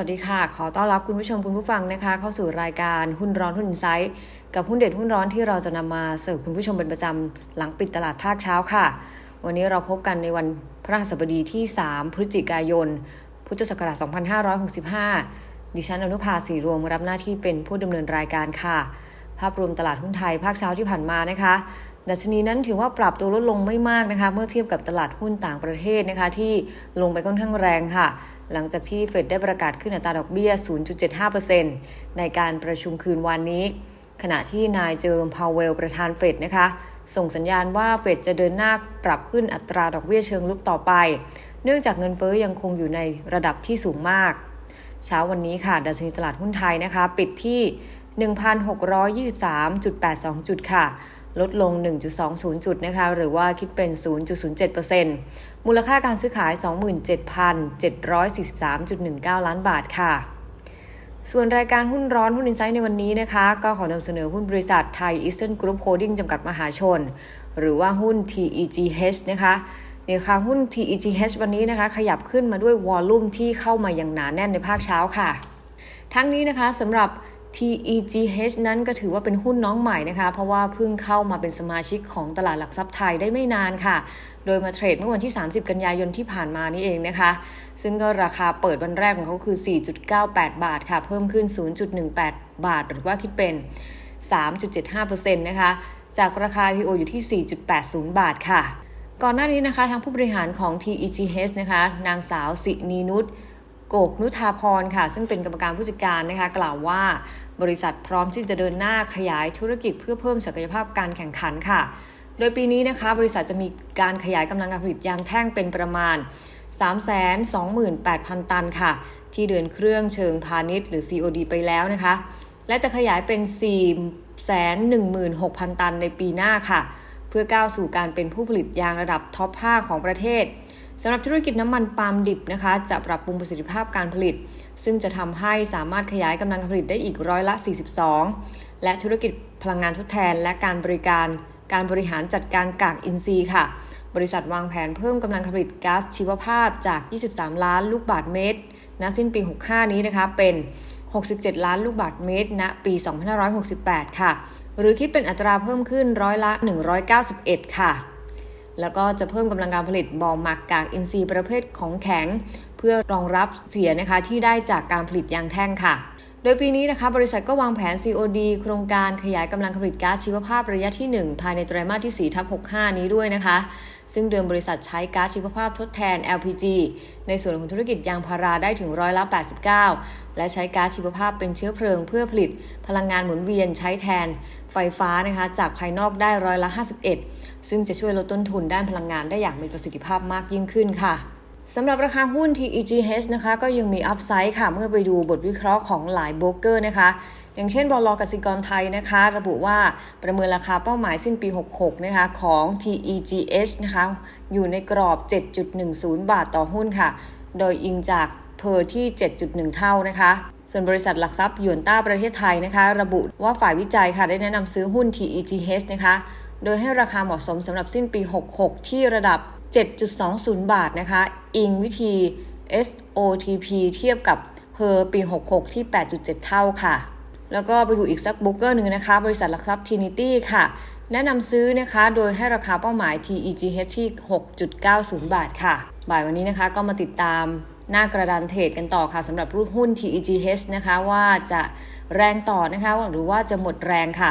สวัสดีค่ะ ขอต้อนรับคุณผู้ชมคุณผู้ฟังนะคะ เข้าสู่รายการหุ้นร้อนหุ้นไซต์กับหุ้นเด็ดหุ้นร้อนที่เราจะนำมาเสิร์ฟคุณผู้ชมเป็นประจำหลังปิดตลาดภาคเช้าค่ะ วันนี้เราพบกันในวันพฤหัสบดีที่ 3 พฤศจิกายน พุทธศักราช 2565 ดิฉันอนุภาสีรวมรับหน้าที่เป็นผู้ดำเนินรายการค่ะ ภาพรวมตลาดหุ้นไทยภาคเช้าที่ผ่านมานะคะดัชนีนั้นถือว่าปรับตัวลดลงไม่มากนะคะ เมื่อเทียบกับตลาดหุ้นต่างประเทศนะคะ ที่ลงไปค่อนข้างแรงค่ะ หลังจากที่เฟดได้ประกาศขึ้นอัตราดอกเบี้ย 0.75%ในการประชุมคืนวันนี้ ขณะที่นายเจอร์มพาวเวลประธานเฟดนะคะ ส่งสัญญาณว่าเฟดจะเดินหน้าปรับขึ้นอัตราดอกเบี้ยเชิงลุกต่อไป เนื่องจากเงินเฟ้อยังคงอยู่ในระดับที่สูงมาก เช้าวันนี้ค่ะดัชนีตลาดหุ้นไทยนะคะ ปิดที่ 1,623.82 จุดค่ะ ลดลง 1.20 จุดนะคะ หรือว่าคิดเป็น 0.07%มูลค่าการซื้อขาย 27,743.19 ล้านบาทค่ะ ส่วนรายการหุ้นร้อนหุ้นอินไซต์ในวันนี้นะคะ ก็ขอนำเสนอหุ้นบริษัทไทยอีสเทิร์นกรุ๊ปโฮดิ้งจำกัดมหาชน หรือว่าหุ้น TEGH นะคะในคราหุ้น TEGH วันนี้นะคะ ขยับขึ้นมาด้วยวอลลุ่มที่เข้ามาอย่างหนาแน่นในภาคเช้าค่ะ ทั้งนี้นะคะสำหรับ TEGH นั้นก็ถือว่าเป็นหุ้นน้องใหม่นะคะ เพราะว่าเพิ่งเข้ามาเป็นสมาชิกของตลาดหลักทรัพย์ไทยได้ไม่นานค่ะ โดยมาเทรดเมื่อวันที่ 30 กันยายนที่ผ่านมานี่เองนะคะ ซึ่งก็ราคาเปิดวันแรกของเขาคือ 4.98 บาทค่ะ เพิ่มขึ้น 0.18 บาท หรือว่าคิดเป็น 3.75%นะคะ จากราคา IPO อยู่ที่ 4.80 บาทค่ะ ก่อนหน้านี้นะคะทางผู้บริหารของ TEGH นะคะ นางสาวสินีนุช โกกนุธาพรค่ะ ซึ่งเป็นกรรมการผู้จัดการนะคะ กล่าวว่าบริษัทพร้อมที่จะเดินหน้าขยายธุรกิจเพื่อเพิ่มศักยภาพการแข่งขันค่ะ โดยปีนี้นะคะบริษัทจะมีการขยายกำลังการผลิตยางแท่งเป็นประมาณ 328,000 ตันค่ะ ที่เดินเครื่องเชิงพาณิชย์หรือ COD ไปแล้วนะคะ และจะขยายเป็น 416,000 ตันในปีหน้าค่ะ เพื่อก้าวสู่การเป็นผู้ผลิตยางระดับท็อป 5 ของประเทศ สำหรับธุรกิจน้ำมันปาล์มดิบนะคะ จะปรับปรุงประสิทธิภาพการผลิต ซึ่งจะทำให้สามารถขยายกำลังการผลิตได้อีกร้อยละ 42 และธุรกิจพลังงานทดแทน และการบริการ การบริหารจัดการกากอินทรีย์ค่ะ บริษัทวางแผนเพิ่มกำลังการผลิตก๊าซชีวภาพจาก 23 ล้านลูกบาทเมตรณสิ้นปี 65 นี้นะคะ เป็น 67 ล้านลูกบาทเมตรณปี 2568 ค่ะ หรือคิดเป็นอัตราเพิ่มขึ้นร้อยละ 191 ค่ะ แล้วก็จะเพิ่มกำลังการผลิตบ่อหมักกากอินทรีย์ประเภทของแข็ง เพื่อรองรับเสียนะคะที่ได้จากการผลิตยางแท่งค่ะ ดยปีนี้นะคะบริษัทก็วางแผน COD โครงการขยายกำลังผลิตก๊าซชีวภาพระยะที่ 1 ภายในไตรมาสที่4ทับ65 นี้ด้วยนะคะ ซึ่งเดิมบริษัทใช้ก๊าซชีวภาพทดแทน LPG ในส่วนของธุรกิจยางพาราได้ถึงร้อยละ 89 และใช้ก๊าซชีวภาพเป็นเชื้อเพลิงเพื่อผลิต พลังงานหมุนเวียนใช้แทน ไฟฟ้านะคะจากภายนอกได้ร้อยละ 51 ซึ่งจะช่วยลดต้นทุนด้านพลังงานได้อย่างมีประสิทธิภาพมากยิ่งขึ้นค่ะ สำหรับราคาหุ้น TEGH นะคะก็ยังมีอัพไซด์ค่ะ เมื่อไปดูบทวิเคราะห์ของหลายโบรกเกอร์นะคะ อย่างเช่นบลกสิกรไทยนะคะ ระบุว่าประเมินราคาเป้าหมายสิ้นปี 66 นะคะของ TEGH นะคะอยู่ในกรอบ 7.10 บาทต่อหุ้นค่ะ โดยอิงจากเพอร์ที่ 7.1 เท่านะคะส่วนบริษัทหลักทรัพย์ยวนต้าประเทศไทยนะคะ ระบุว่าฝ่ายวิจัยค่ะได้แนะนำซื้อหุ้น TEGH นะคะ โดยให้ราคาเหมาะสมสำหรับสิ้นปี 66 ที่ระดับ 7.20 บาทนะคะ อิงวิธี SOTP เทียบกับเพอปี 66 ที่ 8.7 เท่าค่ะ แล้วก็ไปดูอีกสักบุ๊กเกอร์หนึ่งนะคะ บริษัทหลักทรัพย์ Trinity ค่ะ แนะนำซื้อนะคะ โดยให้ราคาเป้าหมาย TEGH ที่ 6.90 บาทค่ะ บ่ายวันนี้นะคะก็มาติดตามหน้ากระดานเทรดกันต่อค่ะสำหรับรูปหุ้น TEGH นะคะว่าจะแรงต่อนะคะหรือว่าจะหมดแรงค่ะ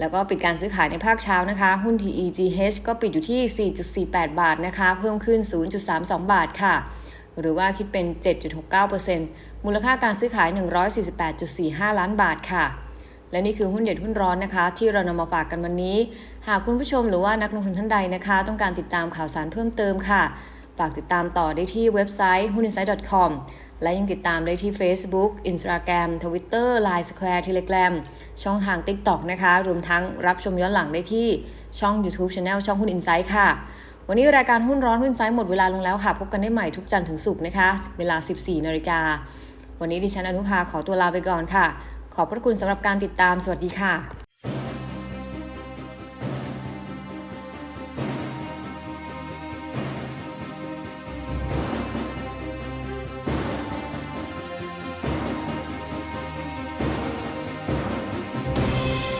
แล้วก็ปิดการซื้อขายในภาคเช้านะคะ หุ้น TEGH ก็ปิดอยู่ที่ 4.48 บาทนะคะ เพิ่มขึ้น 0.32 บาทค่ะ หรือว่าคิดเป็น 7.69%มูลค่าการซื้อขาย 148.45 ล้านบาทค่ะ และนี่คือหุ้นเด็ดหุ้นร้อนนะคะ ที่เรานำมาฝากกันวันนี้ หากคุณผู้ชมหรือว่านักลงทุนท่านใดนะคะ ต้องการติดตามข่าวสารเพิ่มเติมค่ะ ฝากติดตามต่อได้ที่เว็บไซต์ huninsight.com และยังติดตามได้ที่ Facebook Instagram Twitter Line Square Telegram ช่องทาง TikTok นะคะ รวมทั้งรับชมย้อนหลังได้ที่ช่อง YouTube Channel ช่องหุ้น Insight ค่ะ วันนี้รายการหุ้นร้อนหุ้นไซต์หมดเวลาลงแล้วค่ะ พบกันได้ใหม่ทุกจันทร์ถึงศุกร์นะคะ เวลา 14นาฬิกา วันนี้ดิฉันอนุภาขอตัวลาไปก่อนค่ะ ขอบพระคุณสำหรับการติดตาม สวัสดีค่ะ